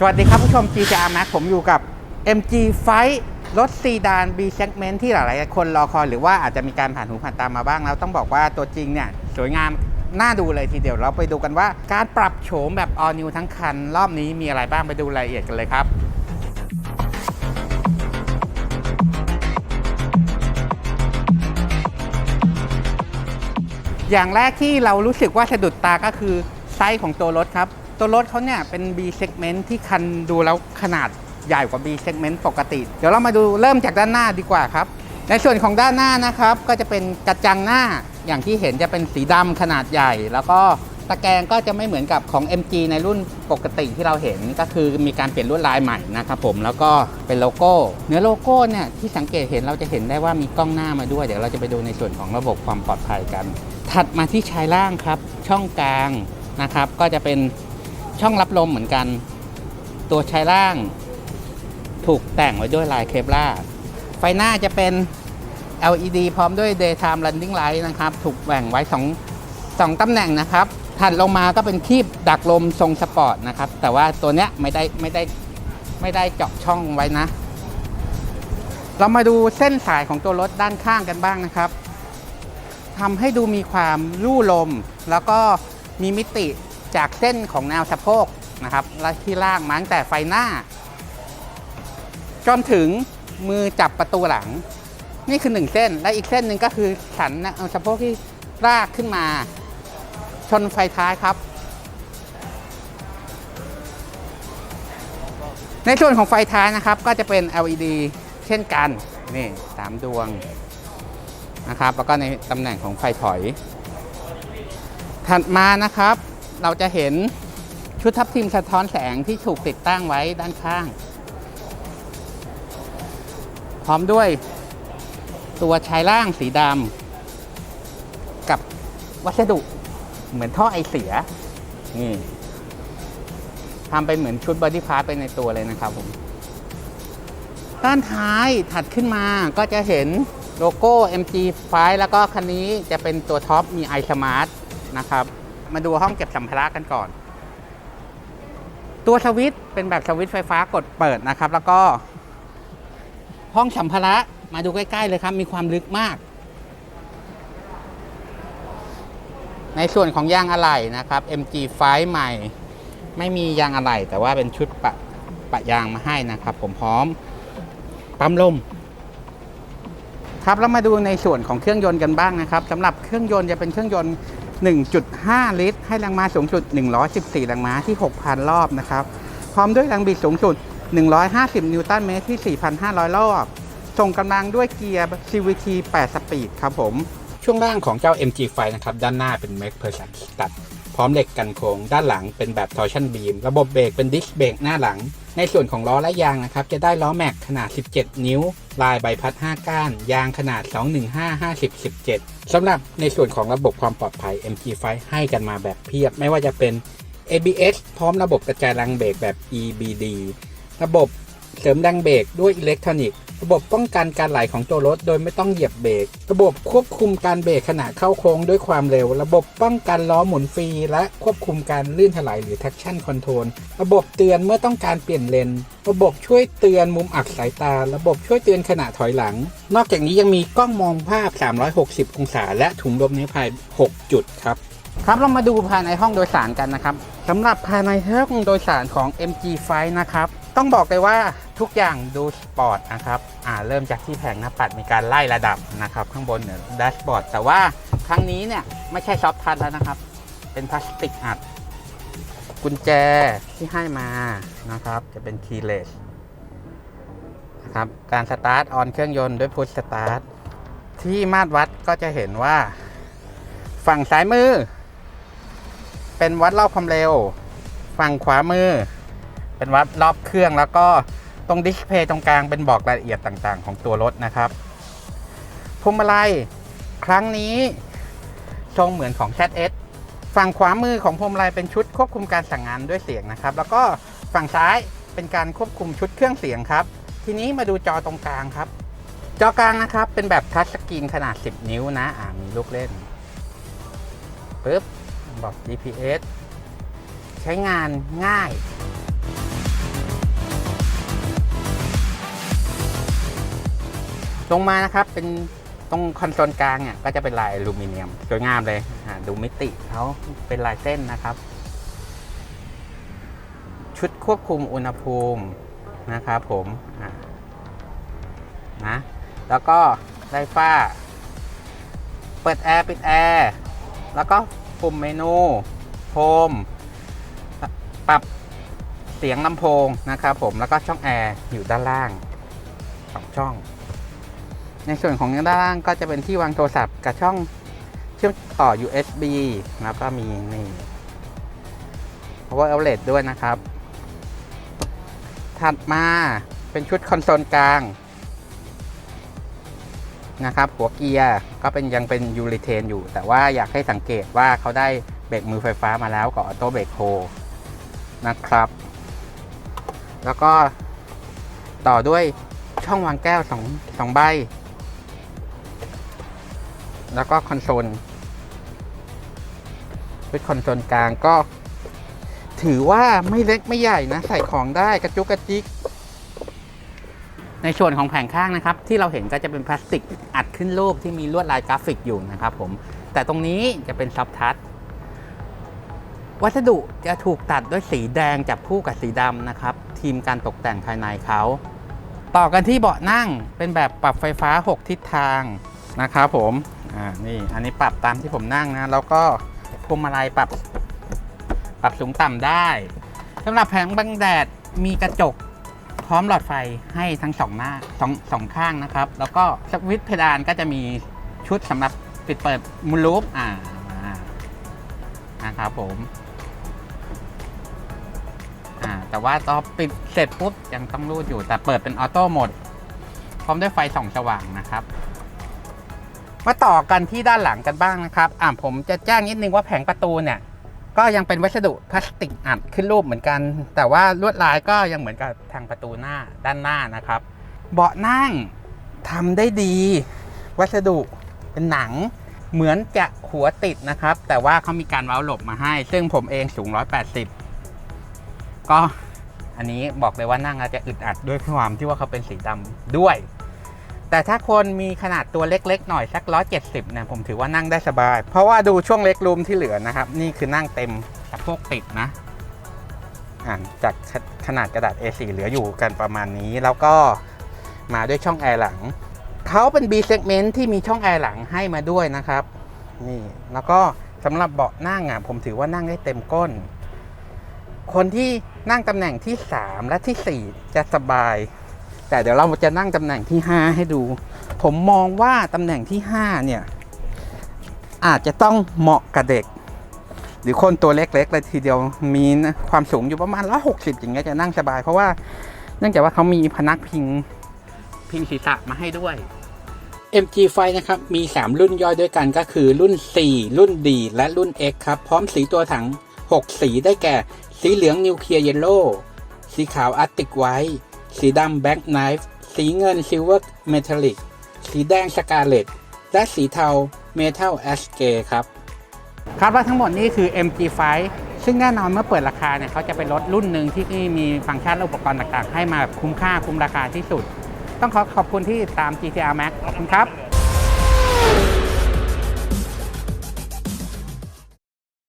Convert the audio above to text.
สวัสดีครับผู้ชม GTR Max ผมอยู่กับ MG Fight รถซีดาน B segment ที่หลายๆ คนรอคอยหรือว่าอาจจะมีการผ่านหูผ่านตามาบ้างแล้ว ต้องบอกว่าตัวจริงเนี่ย สวยงามน่าดูเลยทีเดียวเราไปดูกันว่าการปรับโฉมแบบ all new ทั้งคัน รอบนี้มีอะไรบ้างไปดูรายละเอียดกันเลยครับอย่างแรกที่เรารู้สึกว่าสะดุดตาก็คือไซส์ของตัวรถครับ ตัวรถเขาเนี่ยเป็น B segment ที่คันดูแล้วขนาดใหญ่กว่า B segment ปกติ เดี๋ยวเรามาดูเริ่มจากด้านหน้าดีกว่าครับ ในส่วนของด้านหน้านะครับ ก็จะเป็นกระจังหน้าอย่างที่เห็นจะเป็นสีดำขนาดใหญ่ แล้วก็ตะแกรงก็จะไม่เหมือนกับของ MG ในรุ่นปกติที่เราเห็นก็คือมีการเปลี่ยนลวดลายใหม่นะครับผมแล้วก็เป็นโลโก้ เนื้อโลโก้เนี่ยที่สังเกตเห็นเราจะเห็นได้ว่ามีกล้องหน้ามาด้วย เดี๋ยวเราจะไปดูในส่วนของระบบความปลอดภัยกัน ถัดมาที่ชายล่างครับ ช่องกลางนะครับก็จะเป็น ช่องรับลมเหมือนกัน ตัวชายล่าง ถูกแต่งไว้ด้วยลายเคปลาไฟหน้าจะเป็น LED พร้อมด้วย daytime running light นะครับ ถูกแบ่งไว้2 2ตำแหน่งนะครับ ถัดลงมาก็เป็นคีบดักลมทรงสปอร์ตนะครับ แต่ว่าตัวเนี้ยไม่ได้ไม่ได้ไม่ได้เจาะช่องไว้นะ เรามาดูเส้นสายของตัวรถด้านข้างกันบ้างนะครับทำให้ดูมีความลู่ลม แล้วก็มีมิติ จากเส้นของแนวสะโพกนะครับและที่ล่างมาตั้งแต่ไฟหน้า จนถึงมือจับประตูหลัง นี่คือหนึ่งเส้นและอีกเส้นหนึ่งก็คือสันนะเอาสะโพกที่ลากขึ้นมา ชนไฟท้ายครับ ในส่วนของไฟท้ายนะครับ ก็จะเป็น LED เช่นกันนี่สามดวงนะครับแล้วก็ในตำแหน่งของไฟถอย ถัดมานะครับ เราจะเห็นชุดทับทิมสะท้อนแสงที่ถูกติดตั้งไว้ด้านข้าง พร้อมด้วยตัวชายล่างสีดำกับวัสดุเหมือนท่อไอเสีย นี่ทำไปเหมือนชุดบอดี้พาร์ทไปในตัวเลยนะครับผม ด้านท้ายถัดขึ้นมาก็จะเห็นโลโก้ MG5 แล้วก็คันนี้จะเป็นตัวท็อปมี iSmart นะครับ มาดูห้องเก็บสัมภาระกันก่อน ตัวสวิตเป็นแบบสวิตไฟฟ้ากดเปิดนะครับ แล้วก็ ห้องสัมภาระมาดูใกล้ๆเลยครับ มีความลึกมาก ในส่วนของยางอะไหล่นะครับ MG5 ใหม่ ไม่มียางอะไหล่แต่ว่าเป็นชุดปะปะยางมาให้นะครับ ผมพร้อมปั๊มลมครับแล้วมาดูในส่วนของเครื่องยนต์กันบ้างนะครับสำหรับเครื่องยนต์จะเป็นเครื่องยนต์ 1.5 ลิตร ให้แรงม้าสูงสุด 114 แรงม้าที่ 6,000 รอบนะครับ พร้อมด้วยแรงบิดสูงสุด 150 นิวตันเมตรที่ 4,500 รอบ ส่งกำลังด้วยเกียร์ CVT 8 สปีดครับผม ช่วงล่างของเจ้า MG5 นะครับ ด้านหน้าเป็น m a c p e r s o n ตัด ร้อมเหล็กกันโค้งด้านหลังเป็นแบบ torsion beam ระบบเบรกเป็นดิสเบรกหน้าหลัง ในส่วนของล้อและยางนะครับ จะได้ล้อแม็กขนาด 17 นิ้ว ลายใบพัด 5 ก้าน ยางขนาด 215 50 17 สำหรับในส่วนของระบบความปลอดภัย MG5 ให้กันมาแบบเพียบ ไม่ว่าจะเป็น ABS พร้อมระบบกระจายแรงเบรกแบบ EBD ระบบ เสริมแรงเบรกด้วยอิเล็กทรอนิกส์ระบบป้องกันการไหลของตัวรถโดยไม่ต้องเหยียบเบรก ระบบควบคุมการเบรกขณะเข้าโค้งด้วยความเร็ว ระบบป้องกันล้อหมุนฟรี และควบคุมการลื่นถลายหรือ traction control ระบบเตือนเมื่อต้องการเปลี่ยนเลน ระบบช่วยเตือนมุมอับสายตา ระบบช่วยเตือนขณะถอยหลัง นอกจากนี้ยังมีกล้องมองภาพ 360 องศา และถุงลมนิรภัย 6 จุดครับ ครับเรามาดูภายในห้องโดยสารกันนะครับสำหรับภายในห้องโดยสารของ MG5 นะครับ ต้องบอกเลยว่าทุกอย่างดูสปอร์ตนะครับอ่าเริ่มจากที่แผงหน้าปัดมีการไล่ระดับนะครับข้างบนเนี่ยแดชบอร์ดแต่ว่าครั้งนี้เนี่ยไม่ใช่ซอฟท์ทัชแล้วนะครับ เป็นพลาสติกอัด กุญแจที่ให้มานะครับ จะเป็นคีย์เลสนะครับการสตาร์ทออนเครื่องยนต์ด้วยพุชสตาร์ทที่มาตรวัดก็จะเห็นว่า ฝั่งซ้ายมือ เป็นวัดรอบความเร็ว ฝั่งขวามือ เป็นวัดรอบเครื่องแล้วก็ตรงดิสเพย์ตรงกลางเป็นบอกรายละเอียดต่างๆ ของตัวรถนะครับพวงมาลัยครั้งนี้ทรงเหมือนของ ZS ฝั่งขวามือของพวงมาลัยเป็นชุดควบคุมการสั่งงานด้วยเสียงนะครับ แล้วก็ฝั่งซ้ายเป็นการควบคุมชุดเครื่องเสียงครับ ทีนี้มาดูจอตรงกลางครับ จอกลางนะครับเป็นแบบทัชสกรีนขนาด 10 นิ้วนะอ่ามีลูกเล่นปึ๊บบอก GPS ใช้งานง่าย ลงมานะครับเป็นตรงคอนโซลกลางเนี่ยก็จะเป็นลายอลูมิเนียมสวยงามเลยดูมิติเขาเป็นลายเส้นนะครับ ชุดควบคุมอุณหภูมินะครับผมนะแล้วก็ไดฟ้า เปิดแอร์ปิดแอร์แล้วก็ปุ่มเมนูโฮมปรับเสียงลำโพงนะครับผมแล้วก็ช่องแอร์อยู่ด้านล่างสองช่อง ในส่วนของด้านล่างก็จะเป็นที่วางโทรศัพท์กับช่องเชื่อมต่อ USB แล้วก็มีนี่ power outlet ด้วยนะครับ ถัดมาเป็นชุดคอนโซลกลางนะครับ หัวเกียร์ก็เป็นยังเป็นยูริเทนอยู่ แต่ว่าอยากให้สังเกตว่าเขาได้เบรกมือไฟฟ้ามาแล้วกับออโต้เบรกโฮนะครับ แล้วก็ต่อด้วยช่องวางแก้วสองสองใบ แล้วก็คอนโซลเป็นคอนโซลกลางก็ ถือว่าไม่เล็กไม่ใหญ่นะ ใส่ของได้กระจุกกระจิก ในส่วนของแผงข้างนะครับ ที่เราเห็นก็จะเป็นพลาสติกอัดขึ้นรูปที่มีลวดลายกราฟิกอยู่นะครับผม แต่ตรงนี้จะเป็นซอฟทัชวัสดุจะถูกตัดด้วยสีแดงจับคู่กับสีดำนะครับ ทีมการตกแต่งภายในเขา ต่อกันที่เบาะนั่งเป็นแบบปรับไฟฟ้า 6 ทิศทางนะครับผม อ่านี่อันนี้ปรับตามที่ผมนั่งนะ แล้วก็พวงมาลัยปรับ ปรับสูงต่ำได้สำหรับแผงบังแดดมีกระจกพร้อมหลอดไฟให้ทั้งสองหน้าสองสองข้างนะครับ แล้วก็สวิตช์เพดานก็จะมีชุดสำหรับปิดเปิดมูลูปอ่ามานะครับผมอ่าแต่ว่าตอนปิดเสร็จปุ๊บยังต้องรูดอยู่แต่เปิดเป็นออโต้โหมดพร้อมด้วยไฟส่องสว่างนะครับ มาต่อกันที่ด้านหลังกันบ้างนะครับอ่าผมจะแจ้งนิดนึงว่าแผงประตูเนี่ยก็ยังเป็นวัสดุพลาสติกอัดขึ้นรูปเหมือนกัน แต่ว่าลวดลายก็ยังเหมือนกับทางประตูหน้าด้านหน้านะครับ เบาะนั่งทำได้ดี วัสดุเป็นหนังเหมือนจะหัวติดนะครับ แต่ว่าเขามีการเว้าหลบมาให้ ซึ่งผมเองสูง 180 ก็อันนี้บอกเลยว่านั่งอาจจะอึดอัดด้วยความที่ว่าเขาเป็นสีดำด้วย แต่ถ้าคนมีขนาดตัวเล็กๆ หน่อยสัก170เนี่ยผมถือว่านั่งได้สบาย เพราะว่าดูช่วงเล็กรูมที่เหลือนะครับ นี่คือนั่งเต็มสะโพกติดนะจากขนาดกระดาษ A4 เหลืออยู่กันประมาณนี้ แล้วก็มาด้วยช่องแอร์หลังเขาเป็น B segment ที่มีช่องแอร์หลังให้มาด้วยนะครับนี่แล้วก็สำหรับเบาะนั่งอะผมถือว่านั่งได้เต็มก้น คนที่นั่งตำแหน่งที่ 3 และทีสี่4 จะสบาย แต่เดี๋ยวเราจะนั่งตำแหน่งที่ 5 ให้ดู ผมมองว่าตำแหน่งที่ 5 เนี่ย อาจจะต้องเหมาะกับเด็ก หรือคนตัวเล็กๆเลยทีเดียวมีนะความสูงอยู่ประมาณ160อย่างเงี้ยจะนั่งสบาย เพราะว่าเนื่องจากว่าเขามีพนักพิงพิงศีรษะมาให้ด้วย MG5 นะครับ มี 3 รุ่นย่อยด้วยกันก็คือรุ่น C รุ่น D และรุ่น X ครับ พร้อมสีตัวถัง 6 สีได้แก่ สีเหลืองนิวเคลียร์เยลโล่สีขาวอาร์ติกไวท์ สีดำแบ็กไนฟ์สีเงินซิลเวอร์เมทัลลิกสีแดงสกาเลตและสีเทาเมทัลแอสเกครับคาดว่าทั้งหมดนี้คือ MG5 ซึ่งแน่นอนเมื่อเปิดราคาเนี่ยเขาจะเป็นรถรุ่นหนึ่งที่มีฟังก์ชันและอุปกรณ์ต่างๆ ให้มาคุ้มค่าคุ้มราคาที่สุด ต้องขอขอบคุณที่ตาม GTR Max ขอบคุณครับ